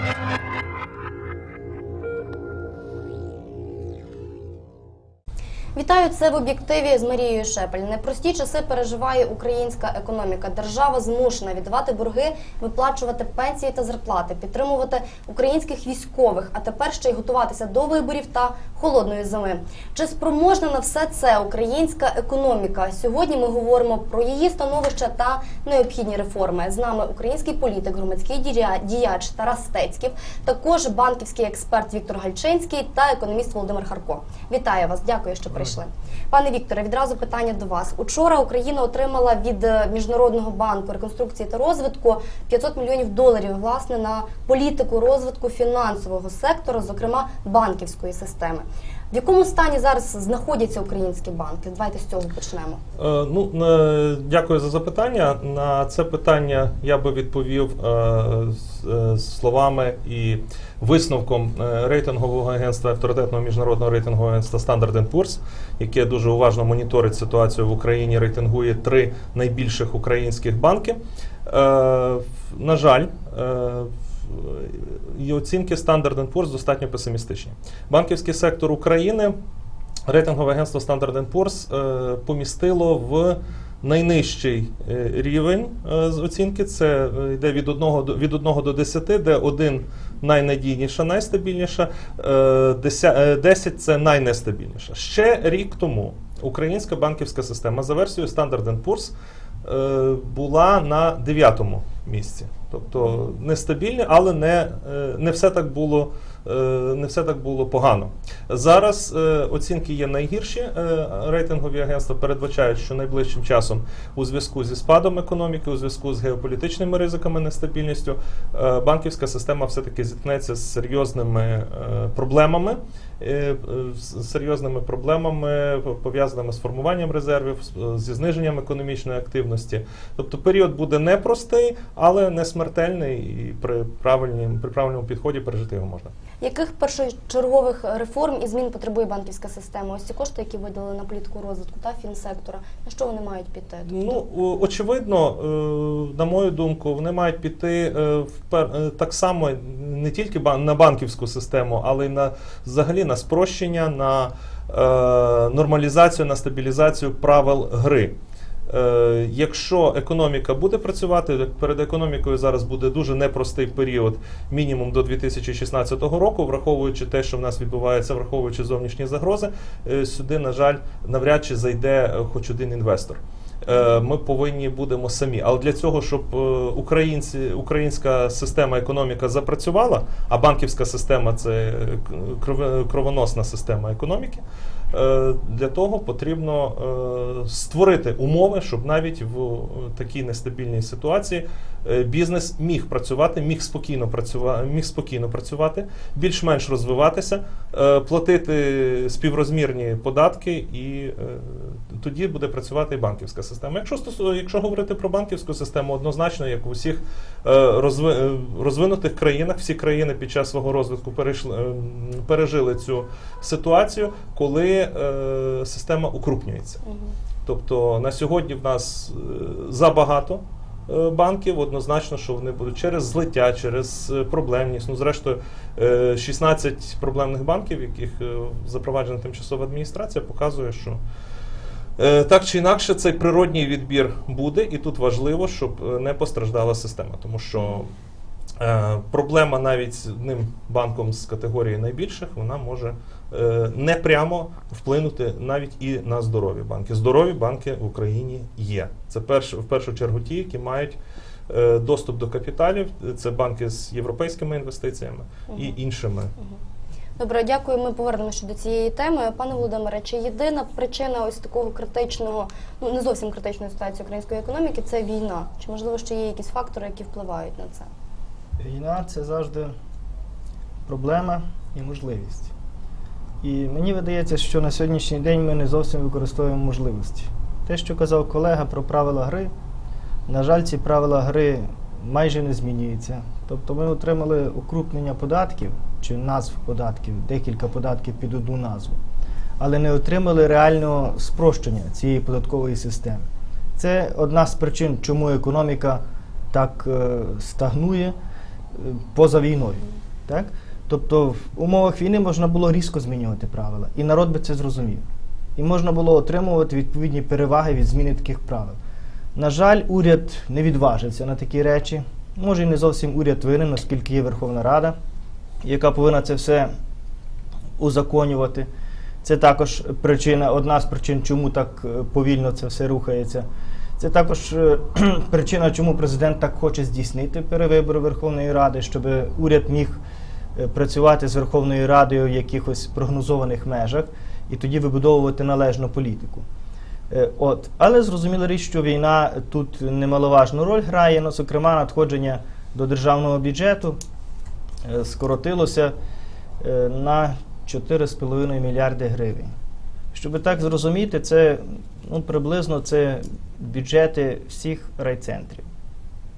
Thank you. Вітаю це в об'єктиві з Марією Шепель. Непрості часи переживає українська економіка. Держава змушена віддавати борги, виплачувати пенсії та зарплати, підтримувати українських військових, а тепер ще й готуватися до виборів та холодної зими. Чи спроможна на все це українська економіка? Сьогодні ми говоримо про її становище та необхідні реформи. З нами український політик, громадський дія- діяч Тарас Стецьків, також банківський експерт Віктор Гальчинський та економіст Володимир Харко. Вітаю вас, дякую, що прийшли. Пане Вікторе, відразу питання до вас. Учора Україна отримала від е, Міжнародного банку реконструкції та розвитку 500 мільйонів доларів власне на політику розвитку фінансового сектору, зокрема банківської системи. В якому стані зараз знаходяться українські банки? Давайте з цього почнемо. Е, Ну, е, дякую за запитання. На це питання я би відповів е, з- е, словами і висновком е, рейтингового агентства авторитетного міжнародного рейтингового агентства Standard Poor's, яке дуже уважно моніторить ситуацію в Україні, рейтингує три найбільших українських банки. Е, На жаль, е, і оцінки Standard Poor's достатньо песимістичні. Банківський сектор України рейтингове агентство Standard Poor's е, помістило в найнижчий е, рівень е, з оцінки. Це е, йде від 1 до, від 1 до 10, де 1 найнадійніша, найстабільніша, е, деся- е, 10 це найнестабільніша. Ще рік тому українська банківська система за версією Standard Poor's е, була на 9 місці. Тобто нестабільні, але не, е, не все так було. е, Не все так було погано. Зараз е, оцінки є найгірші. Рейтингові агентства передбачають, що найближчим часом у зв'язку зі спадом економіки, у зв'язку з геополітичними ризиками, нестабільністю, банківська система все-таки зіткнеться з серйозними проблемами, з серйозними проблемами пов'язаними з формуванням резервів, зі зниженням економічної активності. Тобто період буде непростий, але не смертельний, і при правильному, при правильному підході пережити його можна. Яких першочергових реформ і змін потребує банківська система? Ось ці кошти, які виділили на політику розвитку та фінсектора, на що вони мають піти? Ну, очевидно, е, на мою думку, вони мають піти е, е, так само не тільки на банківську систему, але й на взагалі на спрощення, на нормалізацію, на стабілізацію правил гри. Е, Якщо економіка буде працювати, перед економікою зараз буде дуже непростий період, мінімум до 2016 року, враховуючи те, що в нас відбувається, враховуючи зовнішні загрози, е, сюди, на жаль, навряд чи зайде е, хоч один інвестор. Ми повинні будемо самі. Але для цього, щоб українці, українська система економіка запрацювала, а банківська система це кровоносна система економіки. Е, Для того потрібно е, створити умови, щоб навіть в е, такій нестабільній ситуації бізнес міг працювати, міг спокійно працювати, міг спокійно працювати, більш-менш розвиватися, е, платити співрозмірні податки, і е, тоді буде працювати і банківська система. Якщо стосу- якщо говорити про банківську систему, однозначно, як у всіх е, розви- е, розвинутих країнах, всі країни під час свого розвитку перейшли, е, пережили цю ситуацію, коли е, система укрупнюється. Тобто на сьогодні в нас е, забагато е, банків, однозначно, що вони будуть через злиття, через е, проблемність. Ну, зрештою, е, 16 проблемних банків, яких е, запроваджена тимчасова адміністрація, показує, що е, так чи інакше цей природній відбір буде, і тут важливо, щоб е, не постраждала система, тому що. Е, Проблема навіть з одним банком з категорії найбільших, вона може е, непрямо вплинути навіть і на здорові банки. Здорові банки в Україні є. Це перш, в першу чергу ті, які мають е, доступ до капіталів. Це банки з європейськими інвестиціями і іншими. Добре, дякую. Ми повернемося до цієї теми. Пане Володимире, чи єдина причина ось такого критичного, ну не зовсім критичної ситуації української економіки це війна? Чи можливо ще є якісь фактори, які впливають на це? Війна це завжди проблема і можливість. І мені видається, що на сьогоднішній день ми не зовсім використовуємо можливості. Те, що казав колега про правила гри, на жаль, ці правила гри майже не змінюються. Тобто ми отримали укрупнення податків чи назв податків, декілька податків під одну назву, але не отримали реального спрощення цієї податкової системи. Це одна з причин, чому економіка так е, стагнує. поза війною. Так? Тобто в умовах війни можна було різко змінювати правила, і народ би це зрозумів. І можна було отримувати відповідні переваги від зміни таких правил. На жаль, уряд не відважився на такі речі. Може, і не зовсім уряд винен, оскільки є Верховна Рада, яка повинна це все узаконювати. Це також причина, одна з причин, чому так е, повільно це все рухається. Це також е, причина, чому президент так хоче здійснити перевибори Верховної Ради, щоб уряд міг працювати з Верховною Радою в якихось прогнозованих межах і тоді вибудовувати належну політику. Е, От. Але зрозуміла річ, що війна тут немаловажну роль грає, ну, зокрема, надходження до державного бюджету е, скоротилося е, на 4,5 мільярди гривень. Щоб так зрозуміти, це ну, приблизно це бюджети всіх райцентрів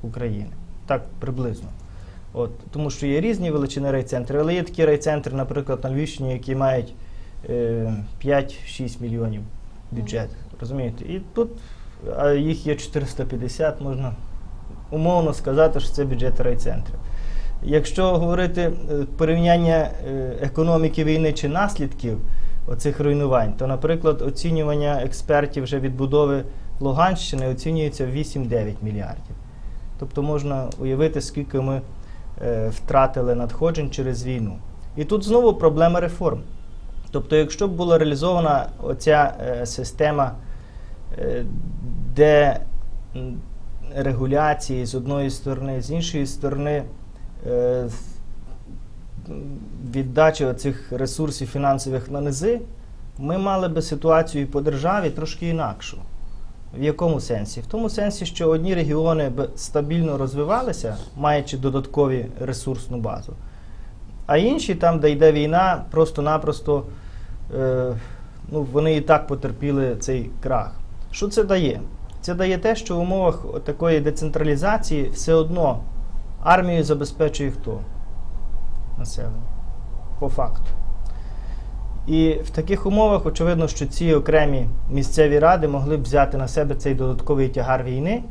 України. Так, приблизно. От, тому що є різні величини райцентрів, але є такі райцентри, наприклад, на Львівщині, які мають е, 5-6 мільйонів бюджет. Розумієте? І тут а їх є 450, можна умовно сказати, що це бюджет райцентрів. Якщо говорити е, порівняння е, економіки війни чи наслідків оцих руйнувань, то, наприклад, оцінювання експертів вже відбудови Луганщини оцінюється в 8-9 мільярдів. Тобто можна уявити, скільки ми втратили надходжень через війну. І тут знову проблема реформ. Тобто, якщо б була реалізована оця е, система е, де регуляції з одної сторони, з іншої сторони е, віддачі оцих ресурсів фінансових на низи, ми мали би ситуацію по державі трошки інакшу. В якому сенсі? В тому сенсі, що одні регіони б стабільно розвивалися, маючи додаткові ресурсну базу, а інші, там, де йде війна, просто-напросто е, ну, вони і так потерпіли цей крах. Що це дає? Це дає те, що в умовах такої децентралізації все одно армію забезпечує хто? Населення. По факту. І в таких умовах, очевидно, що ці окремі місцеві ради могли б взяти на себе цей додатковий тягар війни,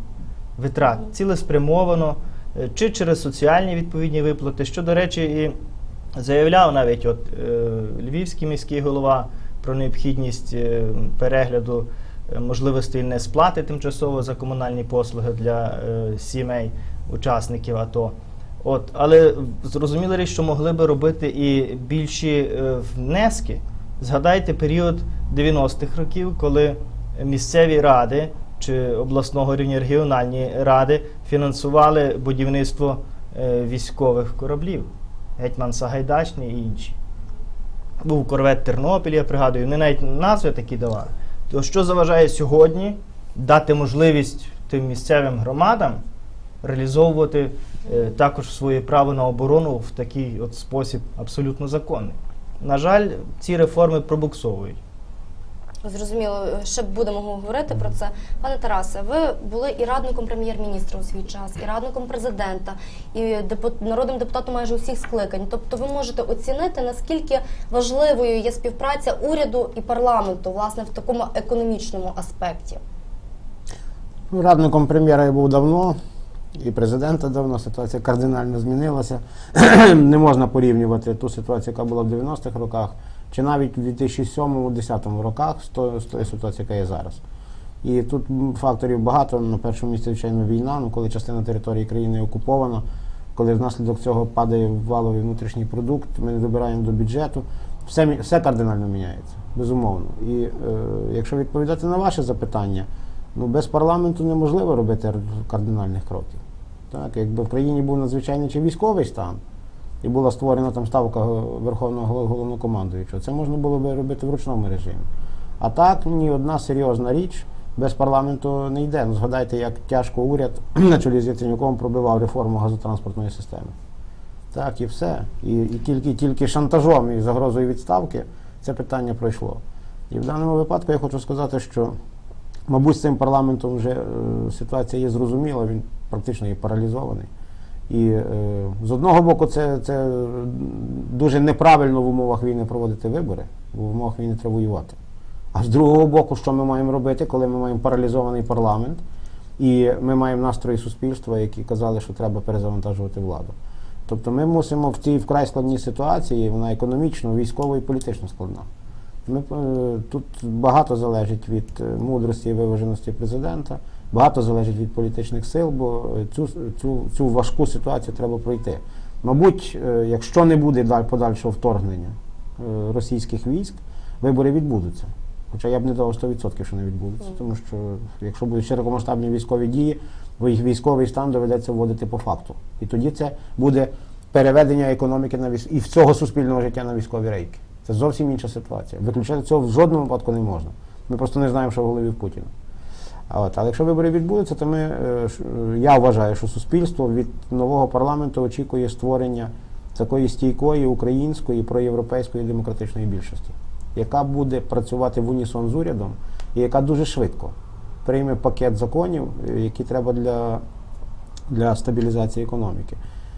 витрат, цілеспрямовано, е, чи через соціальні відповідні виплати, що, до речі, і заявляв навіть от, е, львівський міський голова про необхідність е, перегляду можливостей несплати тимчасово за комунальні послуги для е, сімей учасників АТО. От, але зрозуміло річ, що могли би робити і більші е, внески. Згадайте період 90-х років, коли місцеві ради чи обласного рівня регіональні ради фінансували будівництво е, військових кораблів. Гетьман Сагайдачний і інші. Був корвет Тернопіль, я пригадую, вони навіть назви такі давали. То що заважає сьогодні дати можливість тим місцевим громадам реалізовувати е, також своє право на оборону в такий от спосіб абсолютно законний. На жаль, ці реформи пробуксовують. Зрозуміло, ще будемо говорити про це. Пане Тарасе, ви були і радником прем'єр-міністра у свій час, і радником президента, і депут- народним депутатом майже усіх скликань. Тобто, ви можете оцінити наскільки важливою є співпраця уряду і парламенту, власне, в такому економічному аспекті. Ну, Радником прем'єра я був давно, і президента давно. Ситуація кардинально змінилася. Не можна порівнювати ту ситуацію, яка була в 90-х роках, чи навіть у 2007-2010 роках з тою ситуацією, яка є зараз. І тут факторів багато. На першому місці, звичайно, війна, ну, коли частина території країни окупована, коли внаслідок цього падає валовий внутрішній продукт, ми не добираємо до бюджету. Все, все кардинально міняється, безумовно. І е, якщо відповідати на ваше запитання, Ну, без парламенту неможливо робити кардинальних кроків. Так, якби в країні був надзвичайний чи військовий стан, і була створена там ставка Верховного головнокомандуючого, це можна було би робити в ручному режимі. А так, ні одна серйозна річ без парламенту не йде. Ну, згадайте, як тяжко уряд на чолі з Яценюком пробивав реформу газотранспортної системи. Так, і все. І, і тільки, тільки шантажом і загрозою відставки це питання пройшло. І в даному випадку я хочу сказати, що Мабуть, з цим парламентом вже е, ситуація є зрозуміла, він практично є паралізований. І е, з одного боку, це, це дуже неправильно в умовах війни проводити вибори, бо в умовах війни треба воювати. А з другого боку, що ми маємо робити, коли ми маємо паралізований парламент, і ми маємо настрої суспільства, які казали, що треба перезавантажувати владу. Тобто ми мусимо в цій вкрай складній ситуації, вона економічно, військово і політично складна. Ми, е, тут багато залежить від е, мудрості і виваженості президента, багато залежить від політичних сил, бо цю, цю, цю важку ситуацію треба пройти. Мабуть, е, якщо не буде подальшого вторгнення російських військ, вибори відбудуться. Хоча я б не давав 100%, що не відбудуться, тому що якщо будуть широкомасштабні військові дії, їх військовий стан доведеться вводити по факту. І тоді це буде переведення економіки на військ... і всього суспільного життя на військові рейки. Це зовсім інша ситуація. Виключати цього в жодному випадку не можна. Ми просто не знаємо, що в голові в Путіна. От, але якщо вибори відбудуться, то ми, е, е, я вважаю, що суспільство від нового парламенту очікує створення такої стійкої української проєвропейської демократичної більшості, яка буде працювати в унісон з урядом і яка дуже швидко прийме пакет законів, е, які треба для, для стабілізації економіки.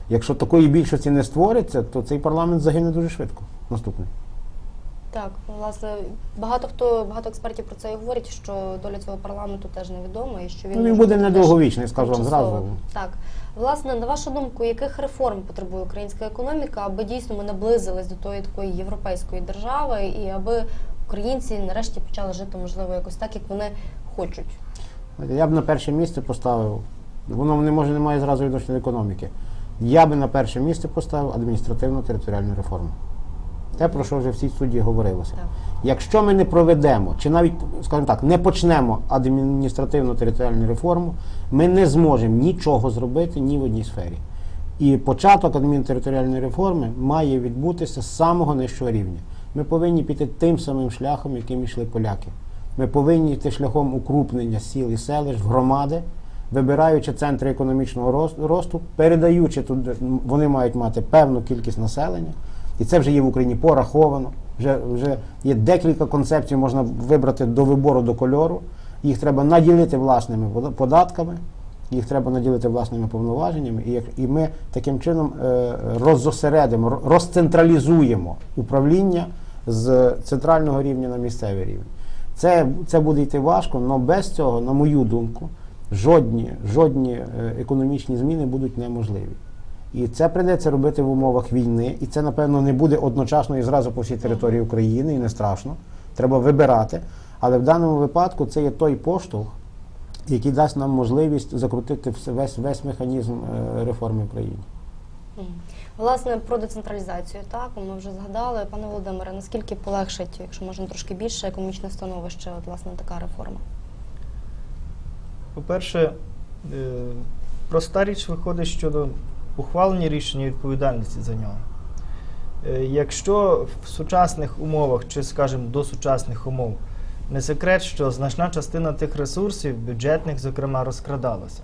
Якщо такої більшості не створиться, то цей парламент загине дуже швидко. Наступний. Так, власне, багато хто, багато експертів про це і говорять, що доля цього парламенту теж невідома і що він Ну, він може буде бути теж недовговічний, скажу вам тимчасовим. зразу. Так, власне, на вашу думку, яких реформ потребує українська економіка, аби дійсно ми наблизились до тої такої європейської держави, і аби українці нарешті почали жити, можливо, якось так, як вони хочуть. Я б на перше місце поставив, воно не може не має зразу відношення до економіки. Я би на перше місце поставив адміністративно-територіальну реформу. Те, про що вже в цій студії говорилося. Так. Якщо ми не проведемо, чи навіть, скажімо так, не почнемо адміністративно-територіальну реформу, ми не зможемо нічого зробити ні в одній сфері. І початок адмінтериторіальної реформи має відбутися з самого нижчого рівня. Ми повинні піти тим самим шляхом, яким йшли поляки. Ми повинні йти шляхом укрупнення сіл і селищ в громади, вибираючи центри економічного росту, передаючи туди, вони мають мати певну кількість населення, і це вже є в Україні пораховано. Вже, вже є декілька концепцій, можна вибрати до вибору до кольору. Їх треба наділити власними податками, їх треба наділити власними повноваженнями, і, і ми таким чином е, роззосередимо, розцентралізуємо управління з центрального рівня на місцевий рівень. Це, це буде йти важко, але без цього, на мою думку, жодні, жодні е, економічні зміни будуть неможливі. І це прийдеться робити в умовах війни, і це, напевно, не буде одночасно і зразу по всій території України, і не страшно. Треба вибирати. Але в даному випадку це є той поштовх, який дасть нам можливість закрутити весь, весь механізм е, реформи в країні. Власне, про децентралізацію, так, ми вже згадали. Пане Володимире, наскільки полегшить, якщо можна трошки більше, економічне становище, от, власне, така реформа? По-перше, е, проста річ виходить щодо ухвалення рішення відповідальності за нього. Е, Якщо в сучасних умовах, чи, скажімо, до сучасних умов, не секрет, що значна частина тих ресурсів, бюджетних, зокрема, розкрадалася.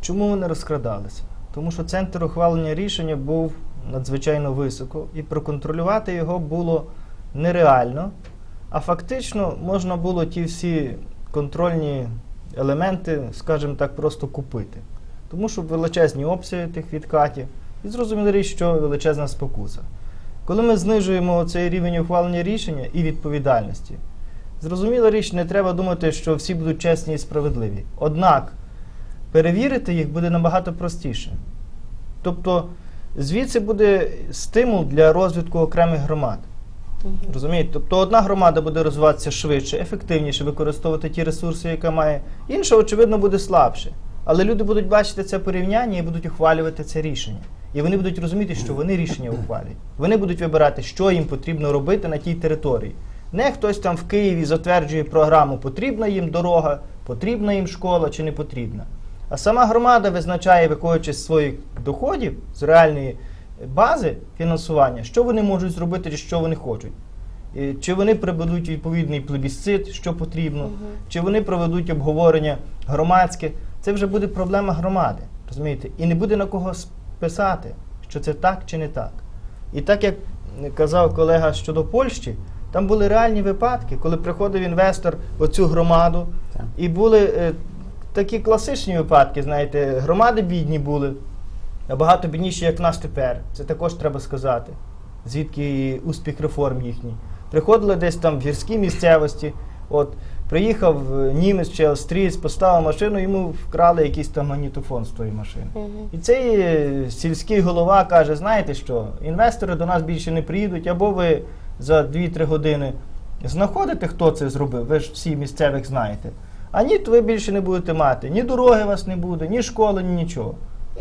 Чому вони розкрадалися? Тому що центр ухвалення рішення був надзвичайно високо, і проконтролювати його було нереально, а фактично можна було ті всі контрольні елементи, скажімо так, просто купити. Тому що величезні обсяги тих відкатів, і зрозуміло річ, що величезна спокуса. Коли ми знижуємо цей рівень ухвалення рішення і відповідальності, зрозуміла річ, не треба думати, що всі будуть чесні і справедливі. Однак перевірити їх буде набагато простіше. Тобто звідси буде стимул для розвитку окремих громад. Розумієте? Тобто одна громада буде розвиватися швидше, ефективніше використовувати ті ресурси, яка має, інша, очевидно, буде слабше. Але люди будуть бачити це порівняння і будуть ухвалювати це рішення. І вони будуть розуміти, що вони рішення ухвалюють. Вони будуть вибирати, що їм потрібно робити на тій території. Не хтось там в Києві затверджує програму, потрібна їм дорога, потрібна їм школа чи не потрібна. А сама громада визначає, виходячи з своїх доходів, з реальної бази фінансування, що вони можуть зробити, чи що вони хочуть. Чи вони проведуть відповідний плебісцит, що потрібно, чи вони проведуть обговорення громадське. Це вже буде проблема громади, розумієте? І не буде на кого списати, що це так чи не так. І так як казав колега щодо Польщі, там були реальні випадки, коли приходив інвестор в оцю громаду, Так. і були е, такі класичні випадки, знаєте, громади бідні були, набагато бідніші, як в нас тепер. Це також треба сказати. Звідки і успіх реформ їхній. Приходили десь там в гірській місцевості, от, Приїхав е, німець чи австрієць, поставив машину, йому вкрали якийсь там магнітофон з тої машини. Мгм. І цей е, сільський голова каже: знаєте що, інвестори до нас більше не приїдуть, або ви за 2-3 години знаходите, хто це зробив, ви ж всі місцевих знаєте. А ні, то ви більше не будете мати. Ні дороги у вас не буде, ні школи, ні нічого.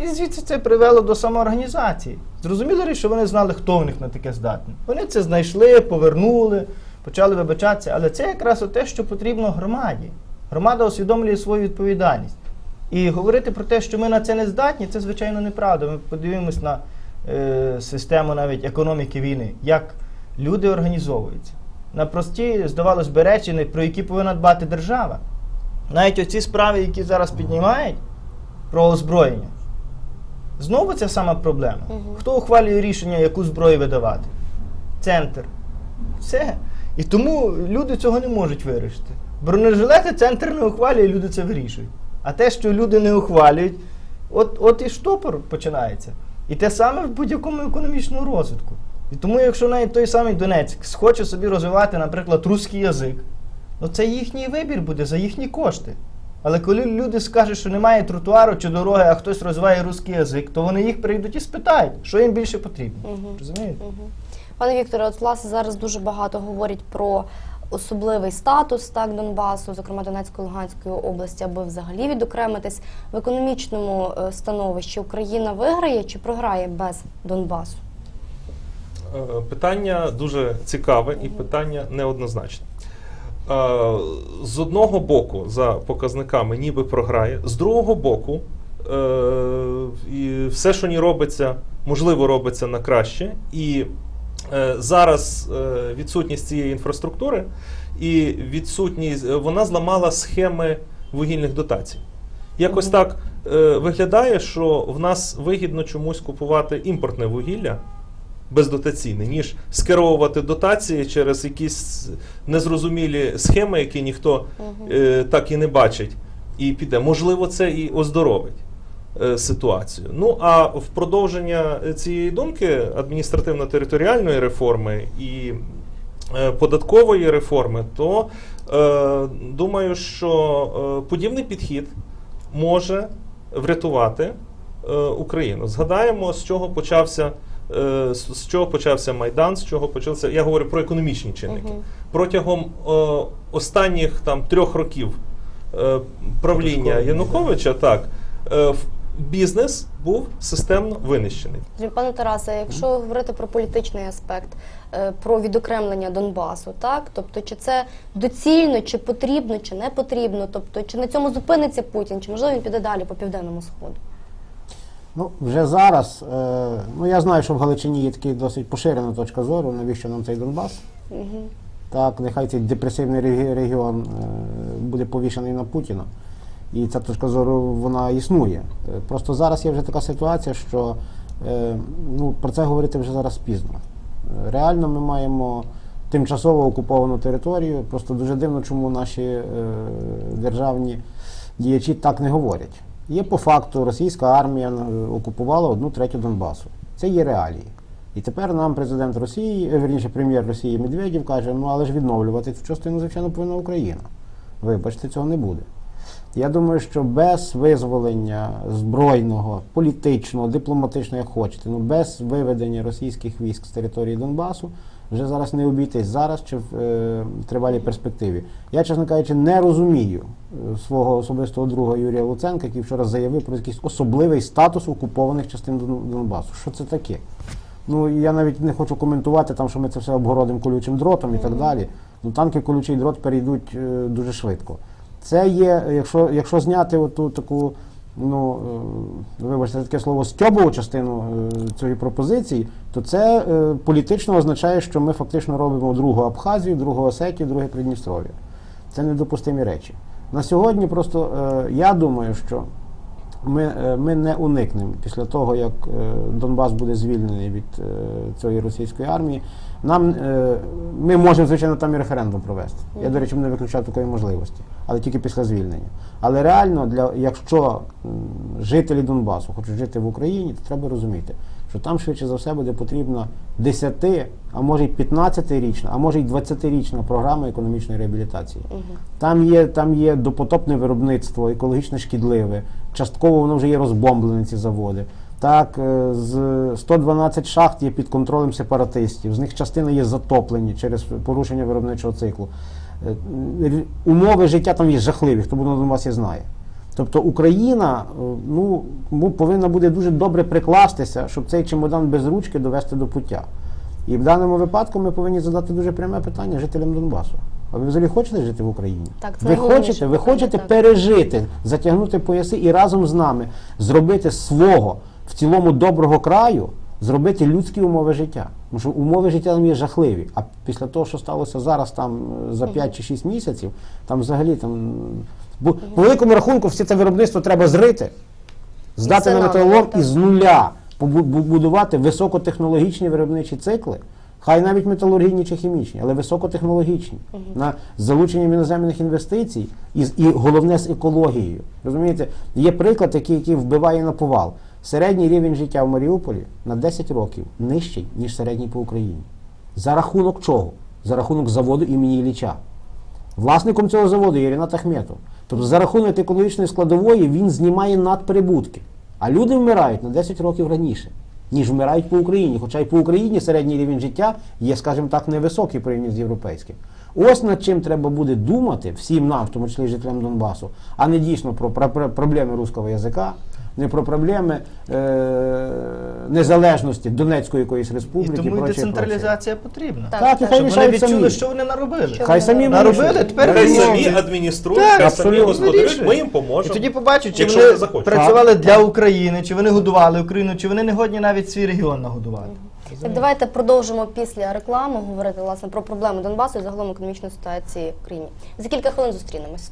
І звідси це привело до самоорганізації. Зрозуміло, що вони знали, хто в них на таке здатний. Вони це знайшли, повернули, почали вибачатися. Але це якраз те, що потрібно громаді. Громада усвідомлює свою відповідальність. І говорити про те, що ми на це не здатні, це звичайно неправда. Ми подивимось на е, систему навіть економіки війни, як люди організовуються. На прості, здавалось би, речі, про які повинна дбати держава. Навіть оці справи, які зараз піднімають про озброєння, знову ця сама проблема. Мгм. Хто ухвалює рішення, яку зброю видавати? Центр. Все. І тому люди цього не можуть вирішити. Бронежилети центр не ухвалює, люди це вирішують. А те, що люди не ухвалюють, от, от і штопор починається. І те саме в будь-якому економічному розвитку. І тому, якщо навіть той самий Донецьк схоче собі розвивати, наприклад, русський язик, ну це їхній вибір буде за їхні кошти. Але коли люди скажуть, що немає тротуару чи дороги, а хтось розвиває русський язик, то вони їх прийдуть і спитають, що їм більше потрібно. Мгм. Розумієте? Мгм. Пане Вікторе, от власне зараз дуже багато говорять про особливий статус так Донбасу, зокрема Донецької Луганської області, аби взагалі відокремитись в економічному е, становищі. Україна виграє чи програє без Донбасу? Е, Питання дуже цікаве і питання неоднозначне. Е, З одного боку, за показниками, ніби програє, з другого боку, все, що ні робиться, можливо, робиться на краще. І зараз е, відсутність цієї інфраструктури і відсутність е, вона зламала схеми вугільних дотацій. Якось так е, виглядає, що в нас вигідно чомусь купувати імпортне вугілля бездотаційне, ніж скеровувати дотації через якісь незрозумілі схеми, які ніхто е, так і не бачить, і піде. Можливо, це і оздоровить е, ситуацію. Ну а в продовження цієї думки адміністративно-територіальної реформи і е, податкової реформи, то е, думаю, що е, подібний підхід може врятувати е, Україну. Згадаємо, з чого почався. е, З чого почався Майдан, з чого почався. Я говорю про економічні чинники. Мгм. Протягом е, останніх там трьох років е, правління Януковича, так, е, в- бізнес був системно винищений. Пане Тарасе, якщо говорити про політичний аспект, е, про відокремлення Донбасу, так тобто, чи це доцільно, чи потрібно, чи не потрібно, тобто чи на цьому зупиниться Путін, чи можливо він піде далі по південному сходу? Ну, вже зараз, е, ну я знаю, що в Галичині є така досить поширена точка зору, навіщо нам цей Донбас. Угу. Так, нехай цей депресивний регіон е, буде повішений на Путіна. І ця точка зору вона існує. Е, Просто зараз є вже така ситуація, що е, ну, про це говорити вже зараз пізно. Е, Реально ми маємо тимчасово окуповану територію. Просто дуже дивно, чому наші державні діячі так не говорять. Є по факту, російська армія окупувала одну третю Донбасу. Це є реалії. І тепер нам президент Росії, верніше прем'єр Росії Медведєв каже, ну але ж відновлювати цю частину, звичайно, повинна Україна. Вибачте, цього не буде. Я думаю, що без визволення збройного, політичного, дипломатичного, як хочете, ну без виведення російських військ з території Донбасу вже зараз не обійтись зараз чи в е, тривалій перспективі. Я, чесно кажучи, не розумію е, свого особистого друга Юрія Луценка, який вчора заявив про якийсь особливий статус окупованих частин Донбасу. Що це таке? Ну я навіть не хочу коментувати там, що ми це все обгородимо колючим дротом і так далі. Ну танки колючий дрот перейдуть е, дуже швидко. Це є, якщо, якщо зняти оту таку, ну е, вибачте таке слово стьобову частину е, цієї пропозиції, то це е, політично означає, що ми фактично робимо другу Абхазію, другу Осетію, друге Придністров'я. Це недопустимі речі. На сьогодні просто я думаю, що ми, е, ми не уникнемо після того, як е, Донбас буде звільнений від е, цієї російської армії. Нам ми можемо, звичайно, там і референдум провести. Я, до речі, не виключаю такої можливості, але тільки після звільнення. Але реально, для якщо жителі Донбасу хочуть жити в Україні, то треба розуміти, що там швидше за все буде потрібна 10, а може й 15-річна, а може й 20-річна програма економічної реабілітації. Там є, там є допотопне виробництво, екологічно шкідливе, частково воно вже є розбомблене ці заводи. Так, е, з 112 шахт є під контролем сепаратистів, з них частина є затоплені через порушення виробничого циклу. Е, Умови життя там є жахливі, хто буде на Донбасі знає. Тобто Україна е, ну, повинна буде дуже добре прикластися, щоб цей чемодан без ручки довести до пуття. І в даному випадку ми повинні задати дуже пряме питання жителям Донбасу. А ви взагалі хочете жити в Україні? Так, це ви хочете, ви хочете так. пережити, затягнути пояси і разом з нами зробити свого в цілому доброго краю, зробити людські умови життя. Тому що умови життя там є жахливі. А після того, що сталося зараз, там е, за 5 чи 6 місяців, там взагалі там. Бо по великому рахунку все це виробництво треба зрити, здати на металолом і з нуля побу- бу- будувати високотехнологічні виробничі цикли. Хай навіть металургійні чи хімічні, але високотехнологічні, на з залученням іноземних інвестицій і, і головне з екологією. Розумієте, є приклад, який, який вбиває на повал. Середній рівень життя в Маріуполі на 10 років нижчий, ніж середній по Україні. За рахунок чого? За рахунок заводу імені Ілліча. Власником цього заводу є Рінат Ахметов. Тобто за рахунок екологічної складової він знімає надприбутки. А люди вмирають на 10 років раніше, ніж вмирають по Україні. Хоча й по Україні середній рівень життя є, скажімо так, невисокий порівняно з європейським. Ось над чим треба буде думати всім нам, в тому числі жителям Донбасу, а не дійсно про, про, про проблеми руського язика, не про проблеми е, незалежності Донецької якоїсь І республіки. тому і прочее, децентралізація потрібна. Так, Так, і так. хай Щоб вони відчули, самі. що вони наробили. Що Хай самі Наробили, тепер Хай самі адмініструють, хай самі господарюють, ми їм І поможемо. тоді побачать, чи вони працювали для України, чи вони годували Україну, чи вони не годні навіть свій регіон нагодувати. Так, давайте продовжимо після реклами говорити власне про проблеми Донбасу і загалом економічну ситуацію в країні. За кілька хвилин зустрінемось.